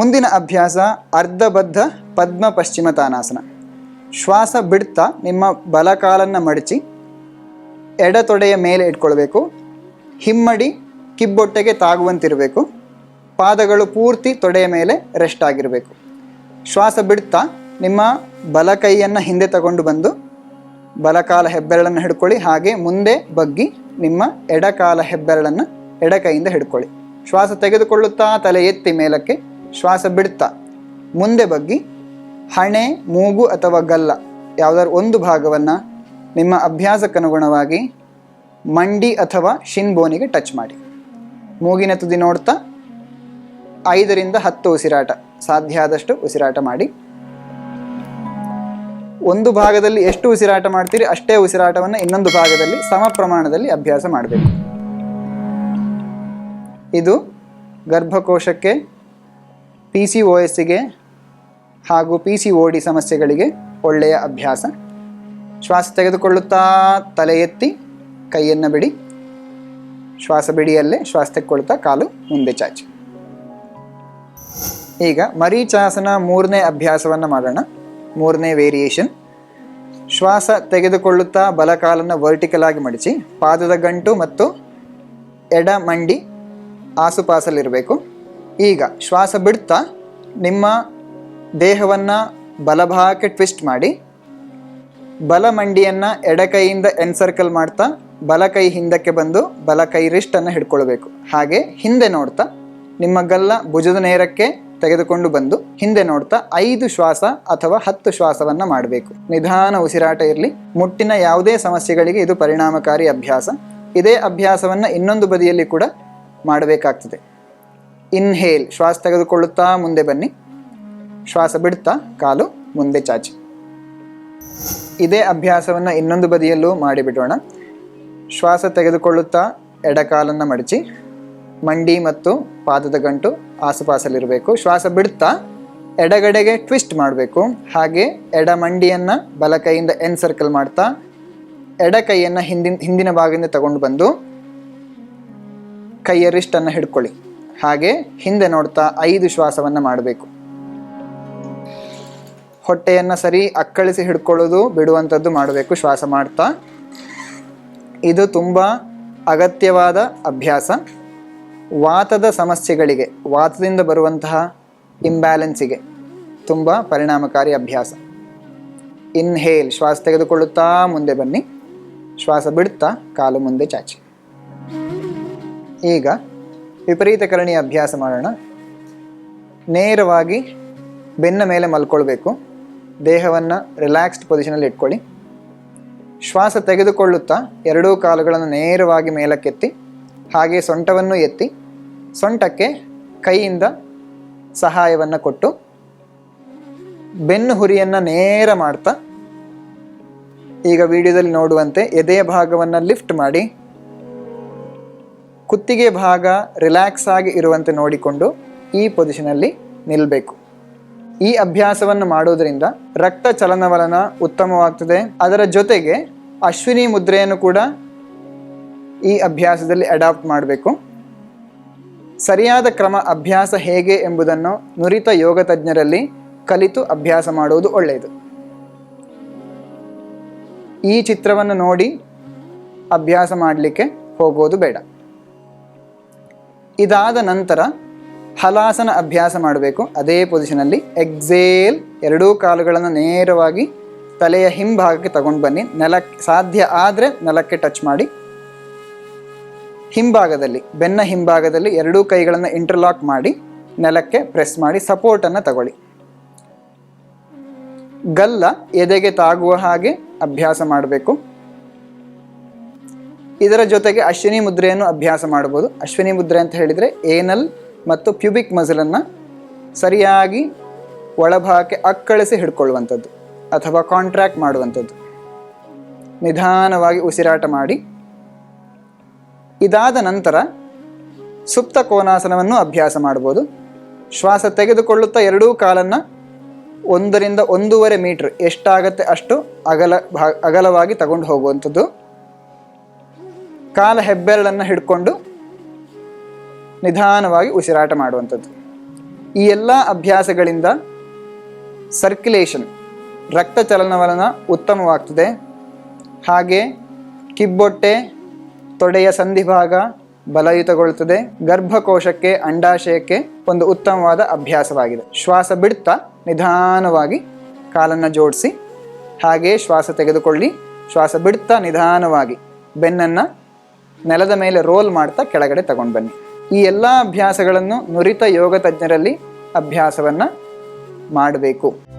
ಮುಂದಿನ ಅಭ್ಯಾಸ ಅರ್ಧಬದ್ಧ ಪದ್ಮ ಪಶ್ಚಿಮ ತಾನಾಸನ. ಶ್ವಾಸ ಬಿಡ್ತಾ ನಿಮ್ಮ ಬಲಕಾಲನ್ನು ಮಡಚಿ, ಎಡತೊಡೆಯ ಮೇಲೆ ಇಟ್ಕೊಳ್ಬೇಕು, ಹಿಮ್ಮಡಿ ಕಿಬ್ಬೊಟ್ಟೆಗೆ ತಾಗುವಂತಿರಬೇಕು, ಪಾದಗಳು ಪೂರ್ತಿ ತೊಡೆಯ ಮೇಲೆ ರೆಸ್ಟ್ ಆಗಿರಬೇಕು. ಶ್ವಾಸ ಬಿಡ್ತಾ ನಿಮ್ಮ ಬಲ ಕೈಯನ್ನು ಹಿಂದೆ ತಗೊಂಡು ಬಂದು ಬಲಕಾಲ ಹೆಬ್ಬೆರಳನ್ನು ಹಿಡ್ಕೊಳ್ಳಿ, ಹಾಗೆ ಮುಂದೆ ಬಗ್ಗಿ ನಿಮ್ಮ ಎಡಕಾಲ ಹೆಬ್ಬೆರಳನ್ನು ಎಡಕೈಯಿಂದ ಹಿಡ್ಕೊಳ್ಳಿ. ಶ್ವಾಸ ತೆಗೆದುಕೊಳ್ಳುತ್ತಾ ತಲೆ ಎತ್ತಿ ಮೇಲಕ್ಕೆ ಶ್ವಾಸ ಬಿಡ್ತಾ. ಮುಂದೆ ಬಗ್ಗಿ, ಹಣೆ, ಮೂಗು ಅಥವಾ ಗಲ್ಲ ಯಾವುದಾದ್ರು ಒಂದು ಭಾಗವನ್ನು ನಿಮ್ಮ ಅಭ್ಯಾಸಕ್ಕನುಗುಣವಾಗಿ ಮಂಡಿ ಅಥವಾ ಶಿನ್ ಬೋನಿಗೆ ಟಚ್ ಮಾಡಿ. ಮೂಗಿನ ತುದಿ ನೋಡ್ತಾ, ಐದರಿಂದ ಹತ್ತು ಉಸಿರಾಟ, ಸಾಧ್ಯ ಆದಷ್ಟು ಉಸಿರಾಟ ಮಾಡಿ. ಒಂದು ಭಾಗದಲ್ಲಿ ಎಷ್ಟು ಉಸಿರಾಟ ಮಾಡ್ತೀರಿ, ಅಷ್ಟೇ ಉಸಿರಾಟವನ್ನು ಇನ್ನೊಂದು ಭಾಗದಲ್ಲಿ ಸಮ ಪ್ರಮಾಣದಲ್ಲಿ ಅಭ್ಯಾಸ ಮಾಡಬೇಕು. ಇದು ಗರ್ಭಕೋಶಕ್ಕೆ ಪಿ ಸಿ ಒ ಎಸ್ಸಿಗೆ ಹಾಗೂ ಪಿ ಸಿ ಒ ಡಿ ಸಮಸ್ಯೆಗಳಿಗೆ ಒಳ್ಳೆಯ ಅಭ್ಯಾಸ. ಶ್ವಾಸ ತೆಗೆದುಕೊಳ್ಳುತ್ತಾ ತಲೆ ಎತ್ತಿ ಕೈಯನ್ನು ಬಿಡಿ. ಶ್ವಾಸ ಬಿಡಿಯಲ್ಲೇ ಶ್ವಾಸ ತೆಗೆದುಕೊಳ್ತಾ ಕಾಲು ಮುಂದೆ ಚಾಚಿ. ಈಗ ಮರೀಚಾಸನ ಮೂರನೇ ಅಭ್ಯಾಸವನ್ನು ಮಾಡೋಣ. ಮೂರನೇ ವೇರಿಯೇಷನ್ ಶ್ವಾಸ ತೆಗೆದುಕೊಳ್ಳುತ್ತಾ ಬಲಕಾಲನ್ನು ವರ್ಟಿಕಲ್ ಆಗಿ ಮಡಿಚಿ, ಪಾದದ ಗಂಟು ಮತ್ತು ಎಡ ಮಂಡಿ ಆಸುಪಾಸಲ್ಲಿರಬೇಕು. ಈಗ ಶ್ವಾಸ ಬಿಡ್ತಾ ನಿಮ್ಮ ದೇಹವನ್ನು ಬಲಭಾಗಕ್ಕೆ ಟ್ವಿಸ್ಟ್ ಮಾಡಿ. ಬಲ ಮಂಡಿಯನ್ನು ಎಡಕೈಯಿಂದ ಎನ್ಸರ್ಕಲ್ ಮಾಡ್ತಾ ಬಲ ಕೈ ಹಿಂದಕ್ಕೆ ಬಂದು ಬಲ ಕೈ ರಿಸ್ಟನ್ನು ಹಿಡ್ಕೊಳ್ಬೇಕು. ಹಾಗೆ ಹಿಂದೆ ನೋಡ್ತಾ ನಿಮ್ಮ ಗಲ್ಲ ಭುಜದ ನೇರಕ್ಕೆ ತೆಗೆದುಕೊಂಡು ಬಂದು ಹಿಂದೆ ನೋಡ್ತಾ ಐದು ಶ್ವಾಸ ಅಥವಾ ಹತ್ತು ಶ್ವಾಸವನ್ನು ಮಾಡಬೇಕು. ನಿಧಾನ ಉಸಿರಾಟ ಇರಲಿ. ಮುಟ್ಟಿನ ಯಾವುದೇ ಸಮಸ್ಯೆಗಳಿಗೆ ಇದು ಪರಿಣಾಮಕಾರಿ ಅಭ್ಯಾಸ. ಇದೇ ಅಭ್ಯಾಸವನ್ನು ಇನ್ನೊಂದು ಬದಿಯಲ್ಲಿ ಕೂಡ ಮಾಡಬೇಕಾಗ್ತದೆ. ಇನ್ಹೇಲ್ ಶ್ವಾಸ ತೆಗೆದುಕೊಳ್ಳುತ್ತಾ ಮುಂದೆ ಬನ್ನಿ. ಶ್ವಾಸ ಬಿಡ್ತಾ, ಕಾಲು ಮುಂದೆ ಚಾಚಿ. ಇದೇ ಅಭ್ಯಾಸವನ್ನು ಇನ್ನೊಂದು ಬದಿಯಲ್ಲೂ ಮಾಡಿಬಿಡೋಣ. ಶ್ವಾಸ ತೆಗೆದುಕೊಳ್ಳುತ್ತಾ ಎಡಕಾಲನ್ನು ಮಡಚಿ. ಮಂಡಿ ಮತ್ತು ಪಾದದ ಗಂಟು ಆಸುಪಾಸಲ್ಲಿರಬೇಕು. ಶ್ವಾಸ ಬಿಡ್ತಾ ಎಡಗಡೆಗೆ ಟ್ವಿಸ್ಟ್ ಮಾಡಬೇಕು. ಹಾಗೆ ಎಡ ಮಂಡಿಯನ್ನು ಬಲ ಕೈಯಿಂದ ಎನ್ ಸರ್ಕಲ್ ಮಾಡ್ತಾ ಎಡ ಕೈಯನ್ನು ಹಿಂದಿನ ಹಿಂದಿನ ಭಾಗದಿಂದ ತಗೊಂಡು ಬಂದು ಕೈಯ ರಿಸ್ಟನ್ನು ಹಿಡ್ಕೊಳ್ಳಿ. ಹಾಗೆ ಹಿಂದೆ ನೋಡ್ತಾ ಐದು ಶ್ವಾಸವನ್ನು ಮಾಡಬೇಕು. ಹೊಟ್ಟೆಯನ್ನು ಸರಿ ಅಕ್ಕಳಿಸಿ ಹಿಡ್ಕೊಳ್ಳೋದು ಬಿಡುವಂಥದ್ದು ಮಾಡಬೇಕು ಶ್ವಾಸ ಮಾಡ್ತಾ. ಇದು ತುಂಬ ಅಗತ್ಯವಾದ ಅಭ್ಯಾಸ. ವಾತದ ಸಮಸ್ಯೆಗಳಿಗೆ, ವಾತದಿಂದ ಬರುವಂತಹ ಇಂಬ್ಯಾಲೆನ್ಸಿಗೆ ತುಂಬ ಪರಿಣಾಮಕಾರಿ ಅಭ್ಯಾಸ. ಇನ್ಹೇಲ್ ಶ್ವಾಸ ತೆಗೆದುಕೊಳ್ಳುತ್ತಾ ಮುಂದೆ ಬನ್ನಿ. ಶ್ವಾಸ ಬಿಡುತ್ತಾ ಕಾಲು ಮುಂದೆ ಚಾಚಿ. ಈಗ ವಿಪರೀತ ಕರಣಿಯ ಅಭ್ಯಾಸ ಮಾಡೋಣ. ನೇರವಾಗಿ ಬೆನ್ನ ಮೇಲೆ ಮಲ್ಕೊಳ್ಬೇಕು. ದೇಹವನ್ನು ರಿಲ್ಯಾಕ್ಸ್ಡ್ ಪೊಸಿಷನಲ್ಲಿ ಇಟ್ಕೊಳ್ಳಿ. ಶ್ವಾಸ ತೆಗೆದುಕೊಳ್ಳುತ್ತಾ ಎರಡೂ ಕಾಲುಗಳನ್ನು ನೇರವಾಗಿ ಮೇಲಕ್ಕೆತ್ತಿ, ಹಾಗೆ ಸೊಂಟವನ್ನು ಎತ್ತಿ, ಸೊಂಟಕ್ಕೆ ಕೈಯಿಂದ ಸಹಾಯವನ್ನು ಕೊಟ್ಟು, ಬೆನ್ನು ಹುರಿಯನ್ನು ನೇರ ಮಾಡ್ತಾ, ಈಗ ವಿಡಿಯೋದಲ್ಲಿ ನೋಡುವಂತೆ ಎದೆಯ ಭಾಗವನ್ನು ಲಿಫ್ಟ್ ಮಾಡಿ. ಕುತ್ತಿಗೆ ಭಾಗ ರಿಲ್ಯಾಕ್ಸ್ ಆಗಿ ಇರುವಂತೆ ನೋಡಿಕೊಂಡು ಈ ಪೊಸಿಷನಲ್ಲಿ ನಿಲ್ಲಬೇಕು ಈ ಅಭ್ಯಾಸವನ್ನು ಮಾಡೋದರಿಂದ ರಕ್ತ ಚಲನವಲನ ಉತ್ತಮವಾಗ್ತದೆ. ಅದರ ಜೊತೆಗೆ ಅಶ್ವಿನಿ ಮುದ್ರೆಯನ್ನು ಕೂಡ ಈ ಅಭ್ಯಾಸದಲ್ಲಿ ಅಡಾಪ್ಟ್ ಮಾಡಬೇಕು. ಸರಿಯಾದ ಕ್ರಮ ಅಭ್ಯಾಸ ಹೇಗೆ ಎಂಬುದನ್ನು ನುರಿತ ಯೋಗ ತಜ್ಞರಲ್ಲಿ ಕಲಿತು ಅಭ್ಯಾಸ ಮಾಡುವುದು ಒಳ್ಳೆಯದು. ಈ ಚಿತ್ರವನ್ನು ನೋಡಿ ಅಭ್ಯಾಸ ಮಾಡಲಿಕ್ಕೆ ಹೋಗೋದು ಬೇಡ. ಇದಾದ ನಂತರ ಹಲಾಸನ ಅಭ್ಯಾಸ ಮಾಡಬೇಕು. ಅದೇ ಪೊಸಿಷನಲ್ಲಿ ಎಕ್ಸೇಲ್ ಎರಡೂ ಕಾಲುಗಳನ್ನು ನೇರವಾಗಿ ತಲೆಯ ಹಿಂಭಾಗಕ್ಕೆ ತಗೊಂಡು ಬನ್ನಿ. ನೆಲಕ್ಕೆ ಸಾಧ್ಯ ಆದರೆ ನೆಲಕ್ಕೆ ಟಚ್ ಮಾಡಿ. ಹಿಂಭಾಗದಲ್ಲಿ, ಬೆನ್ನ ಹಿಂಭಾಗದಲ್ಲಿ ಎರಡೂ ಕೈಗಳನ್ನು ಇಂಟರ್ಲಾಕ್ ಮಾಡಿ, ನೆಲಕ್ಕೆ ಪ್ರೆಸ್ ಮಾಡಿ ಸಪೋರ್ಟನ್ನು ತಗೊಳ್ಳಿ. ಗಲ್ಲ ಎದೆಗೆ ತಾಗುವ ಹಾಗೆ ಅಭ್ಯಾಸ ಮಾಡಬೇಕು. ಇದರ ಜೊತೆಗೆ ಅಶ್ವಿನಿ ಮುದ್ರೆಯನ್ನು ಅಭ್ಯಾಸ ಮಾಡಬಹುದು. ಅಶ್ವಿನಿ ಮುದ್ರೆ ಅಂತ ಹೇಳಿದರೆ ಏನಲ್ ಮತ್ತು ಪ್ಯೂಬಿಕ್ ಮಸಲನ್ನು ಸರಿಯಾಗಿ ಒಳಭಾಗಕ್ಕೆ ಅಕ್ಕಳಿಸಿ ಹಿಡ್ಕೊಳ್ಳುವಂಥದ್ದು ಅಥವಾ ಕಾಂಟ್ರಾಕ್ಟ್ ಮಾಡುವಂಥದ್ದು. ನಿಧಾನವಾಗಿ ಉಸಿರಾಟ ಮಾಡಿ. ಇದಾದ ನಂತರ ಸುಪ್ತ ಕೋನಾಸನವನ್ನು ಅಭ್ಯಾಸ ಮಾಡ್ಬೋದು ಶ್ವಾಸ ತೆಗೆದುಕೊಳ್ಳುತ್ತಾ ಎರಡೂ ಕಾಲನ್ನು ಒಂದರಿಂದ ಒಂದೂವರೆ ಮೀಟ್ರ್ ಎಷ್ಟಾಗತ್ತೆ ಅಷ್ಟು ಅಗಲ ಅಗಲವಾಗಿ ತಗೊಂಡು ಹೋಗುವಂಥದ್ದು. ಕಾಲ ಹೆಬ್ಬೆರಳನ್ನು ಹಿಡ್ಕೊಂಡು ನಿಧಾನವಾಗಿ ಉಸಿರಾಟ ಮಾಡುವಂಥದ್ದು. ಈ ಎಲ್ಲ ಅಭ್ಯಾಸಗಳಿಂದ ಸರ್ಕ್ಯುಲೇಷನ್ ರಕ್ತ ಚಲನವಲನ ಉತ್ತಮವಾಗ್ತದೆ. ಹಾಗೆ ಕಿಬ್ಬೊಟ್ಟೆ, ತೊಡೆಯ ಸಂಧಿಭಾಗ ಬಲಯುತಗೊಳ್ಳುತ್ತದೆ ಗರ್ಭಕೋಶಕ್ಕೆ, ಅಂಡಾಶಯಕ್ಕೆ ಒಂದು ಉತ್ತಮವಾದ ಅಭ್ಯಾಸವಾಗಿದೆ. ಶ್ವಾಸ ಬಿಡ್ತಾ ನಿಧಾನವಾಗಿ ಕಾಲನ್ನು ಜೋಡಿಸಿ, ಹಾಗೆ ಶ್ವಾಸ ತೆಗೆದುಕೊಳ್ಳಿ. ಶ್ವಾಸ ಬಿಡ್ತಾ ನಿಧಾನವಾಗಿ ಬೆನ್ನನ್ನು ನೆಲದ ಮೇಲೆ ರೋಲ್ ಮಾಡ್ತಾ ಕೆಳಗಡೆ ತಗೊಂಡು ಬನ್ನಿ. ಈ ಎಲ್ಲ ಅಭ್ಯಾಸಗಳನ್ನು ನುರಿತ ಯೋಗ ತಜ್ಞರಲ್ಲಿ ಅಭ್ಯಾಸವನ್ನು ಮಾಡಬೇಕು.